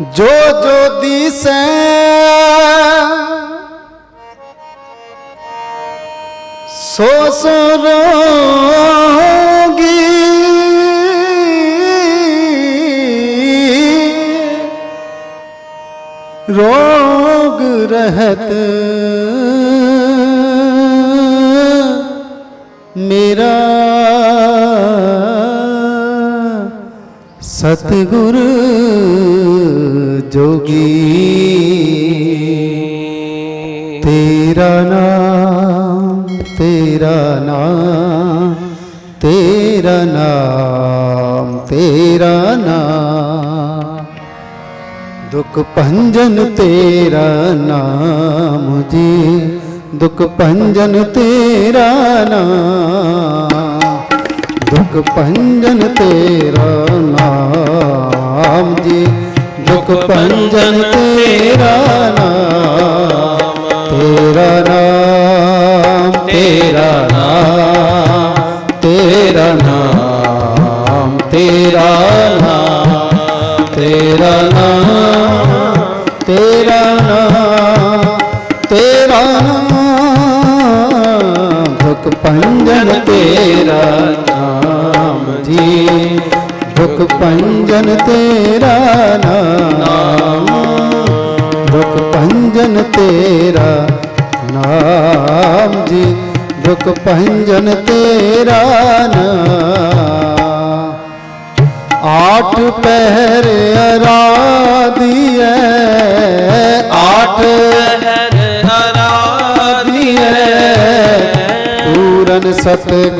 ਜੋ ਜੋ ਦੀਸੈ ਸੋ ਸੋ ਰੋਗੀ ਰੋਗ ਰਹਿਤ ਮੇਰਾ ਸਤਿਗੁਰੂ ਜੋਗੀ। ਤੇਰਾ ਨਾਮ ਤੇਰਾ ਨਾਮ ਤੇਰਾ ਨਾਮ ਤੇਰਾ ਨਾਮ। ਦੁਖ ਭੰਜਨ ਤੇਰਾ ਨਾਮ ਜੀ, ਦੁਖ ਭੰਜਨ ਤੇਰਾ ਨਾਮ। ਦੁਖ ਭੰਜਨ ਤੇਰਾ ਨਾਮ ਜੀ। ਦੁਖ ਭੰਜਨ ਤੇਰਾ ਨਾਮ ਤੇਰਾ ਨਾਮ ਤੇਰਾ ਨਾਮ ਤੇਰਾ ਨਾਮ ਤੇਰਾ ਨਾਮ ਤੇਰਾ ਨਾਮ ਤੇਰਾ ਨਾਮ ਤੇਰਾ ਨਾਮ ਦੁਖ ਭੰਜਨ ਤੇਰਾ ਦੁਖ ਭੰਜਨ ਤੇਰਾ ਨਾਮ। ਦੁਖ ਭੰਜਨ ਤੇਰਾ ਨਾਮ ਜੀ। ਦੁਖ ਭੰਜਨ ਤੇਰਾ ਨਾਮ। ਆਠ ਪਹਿਰ ਅਰਾਧੀਐ। ਆਠ ਅਰਾਧੀਐ। ਪੂਰਨ ਸਤਿਗੁਰ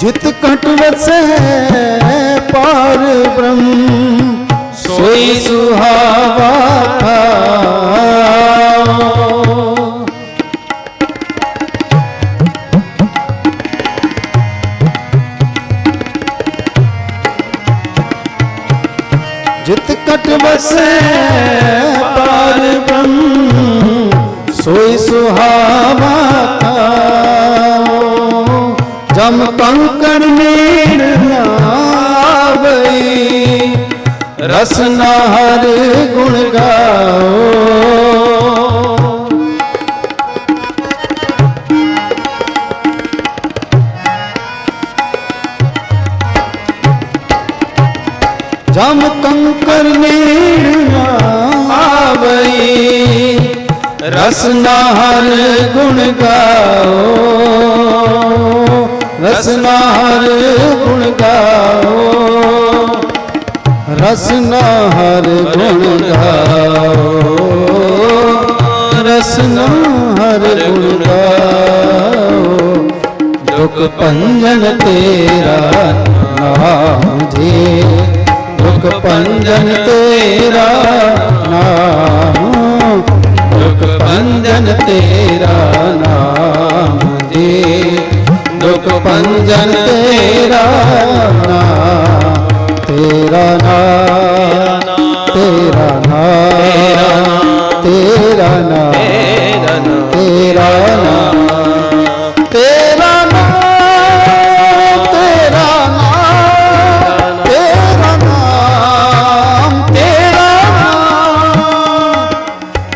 ਜਿਤ ਕਟ ਵਸੈ, ਪਾਰ ਬ੍ਰਹਮ ਸੋਈ ਸੁਹਾਵਾ ਥਾਉ। ਜਿਤ ਕਟ ਵਸੈ, ਪਾਰ ਬ੍ਰਹਮ ਸੋਈ ਸੁਹਾਵਾ ਰਸਨਾ ਹਰ ਗੁਣ ਗਾਓ। ਜਮ ਕੰਕਰ ਨੀੜ ਆਵਈ ਰਸਨਾ ਹਰ ਗੁਣ ਗਾਓ। ਰਸਨਾ ਹਰ ਗੁਣ ਗਾਓ। ਰਸਨਾ ਹਰ ਗੁਣ ਗਾਓ। ਰਸਨਾ ਹਰ ਗੁਣ ਗਾਓ। ਦੁਖ ਭੰਜਨ ਤੇਰਾ ਨਾਮ ਜੀ। ਦੁਖ ਭੰਜਨ ਤੇਰਾ ਨਾਮ। ਦੁਖ ਭੰਜਨ ਤੇਰਾ ਨਾਮ ਜੀ। ਦੁਖ ਭੰਜਨ ਤੇਰਾ ਨਾਮ। ਤੇਰਾ ਨਾਮ ਤੇਰਾ ਨਾਮ ਤੇਰਾ ਨਾਮ ਤੇਰਾ ਨਾਮ ਤੇਰਾ ਨਾਮ ਤੇਰਾ ਨਾਮ ਤੇਰਾ ਨਾਮ ਤੇਰਾ ਨਾਮ।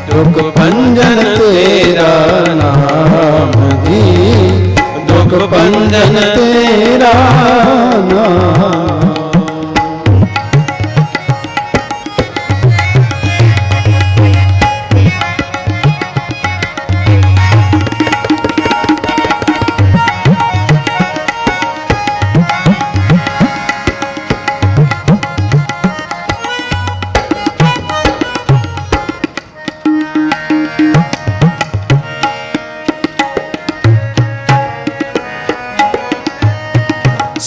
ਦੁਖ ਭੰਜਨ ਤੇਰਾ ਨਾਮ ਜੀ, ਦੁਖ ਭੰਜਨ ਤੇਰਾ ਨਾਮ।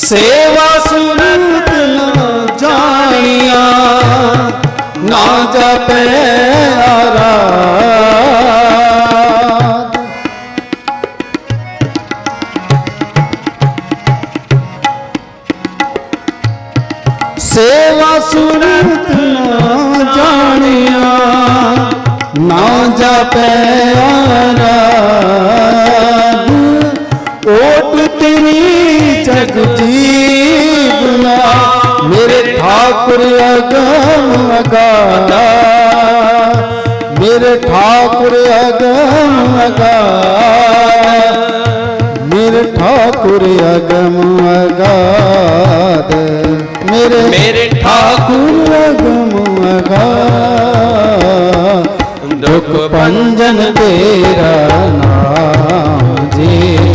ਸੇਵਾ ਸੁਰਤ ਨਾ ਜਾਣੀਆਂ ਨਾ ਜਪੈ ਆਰਾਧ। ਸੇਵਾ ਸੁਰਤ ਨਾ ਜਾਣਿਆ ਨਾ ਜਪੈ ਆਰਾਧ। जीवना मेरे ठाकुर अगम अगा मेरे ठाकुर अगम अगा मेरे ठाकुर अगम अगा मेरे मेरे ठाकुर अगम अगा दुख पंजन तेरा नाम जी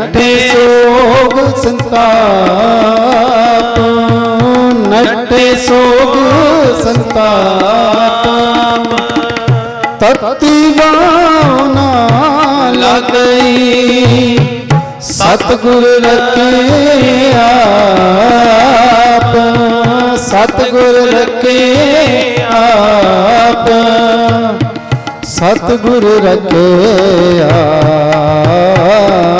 ਨੱਠੇ ਸੋਗ ਸੰਤਾਪ ਨੱਠੇ ਸੋਗ ਸੰਤਾਪ। ਤਤੀ ਬਾਣਾ ਲਗਈ, ਸਤਿਗੁਰ ਰਖੇ ਆਪ। ਸਤਿਗੁਰ ਰਖੇ ਆਪ। ਸਤਿਗੁਰ ਰਖੇ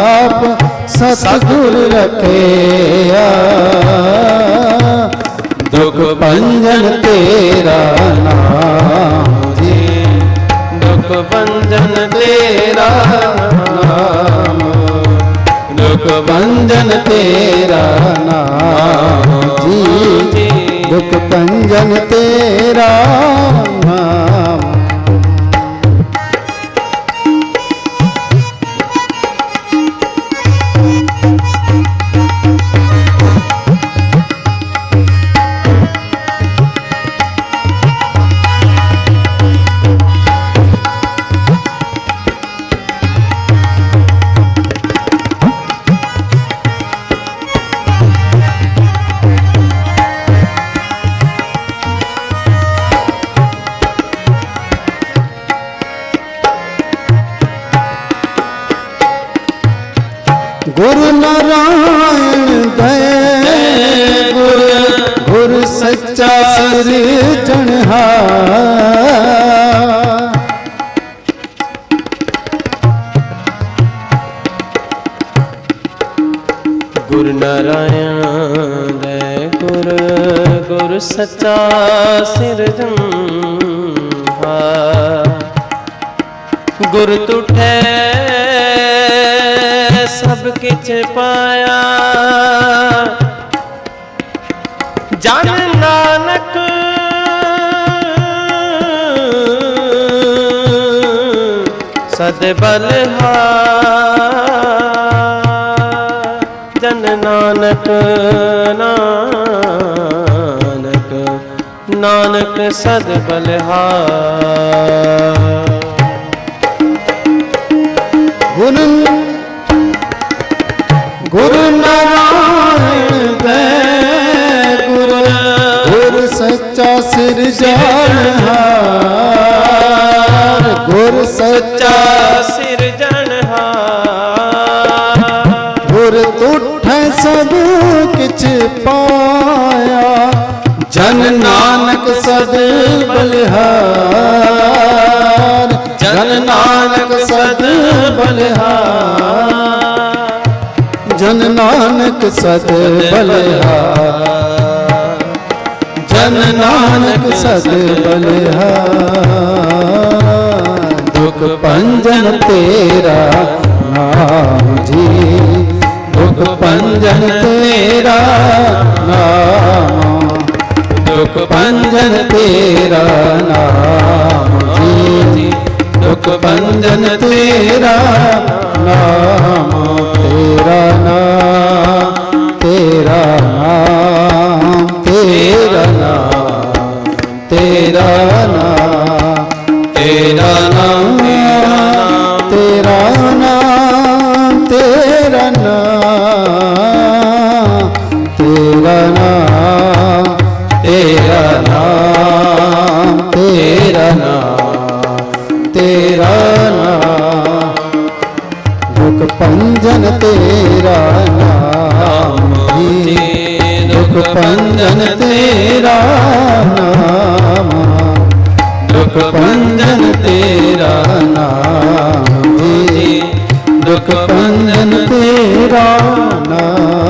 ਆਪ, ਸਤਿਗੁਰ ਰੱਖੇ ਆਪ ਦੁਖ ਭੰਜਨ ਤੇਰਾ ਨਾਮ ਜੀ। ਦੁਖ ਬੰਧਨ ਤੇਰਾ ਨਾਮ। ਦੁਖ ਭੰਜਨ ਤੇਰਾ ਨਾਮ ਜੀ। ਦੁਖ ਭੰਜਨ ਤੇਰਾ ਨਾਮ। ਗੁਰੂ ਨਾਰਾਇਣ ਦਇ ਗੁਰ ਗੁਰ ਸੱਚਾ ਸਿਰਜਣਹਾਰ ਗੁਰ ਨਾਰਾਇਣ ਦੇ ਗੁਰ ਗੁਰ ਸੱਚਾ ਸਿਰਜਣਹਾਰ ਗੁਰ ਤੁਠੈ ਸਭ ਕਿਛ ਪਾਇਆ। ਜਨ ਨਾਨਕ ਸਦ ਬਲਹਾਰ। ਜਨ ਨਾਨਕ ਨਾਨਕ ਨਾਨਕ ਸਦ ਬਲਹਾਰ। ਗੁਣ ਗੁਰ ਨਾਰਾਇਣ ਤੈ ਗੁਰ ਗੁਰ ਸੱਚਾ ਸਿਰਜਣਹਾਰ ਗੁਰ ਸੱਚਾ ਸਿਰਜਣਹਾਰ ਗੁਰ ਤੁਠੈ ਸਭ ਕਿਛ ਪਾਇਆ ਜਨ ਨਾਨਕ ਸਦ ਬਲਿਹਾਰ ਜਨ ਨਾਨਕ ਸਦ ਬਲਿਹਾਰ। ਨਾਨਕ ਸਦ ਬਲਿਹਾਰ ਜਨ ਨਾਨਕ ਸਦ ਬਲਿਹਾਰ ਦੁਖ ਪੰਜਨ ਤੇਰਾ ਨਾਮ ਜੀ। ਦੁਖ ਪੰਜਨ ਤੇਰਾ ਨਾਮ। ਦੁਖ ਪੰਜਨ ਤੇਰਾ ਨਾਮ ਜੀ। ਦੁਖ ਪੰਜਨ ਤੇਰਾ ਨਾਮ ਤੇਰਾ ਨਾਮ। ਨਾਮ ਤੇਰਾ ਨਾਮ ਤੇਰਾ ਨਾਮ ਤੇਰਾ ਨਾਮ। ਦੁਖ ਪੰਜਨ ਤੇਰਾ ਨਾਮ ਜੀ। ਦੁਖ ਪੰਜਨ ਤੇਰਾ ਨਾਮ। ਦੁਖ ਪੰਜਨ ਤੇਰਾ ਨਾਮ ਜੀ। ਦੁਖ ਪੰਜਨ ਤੇਰਾ ਨਾਮ।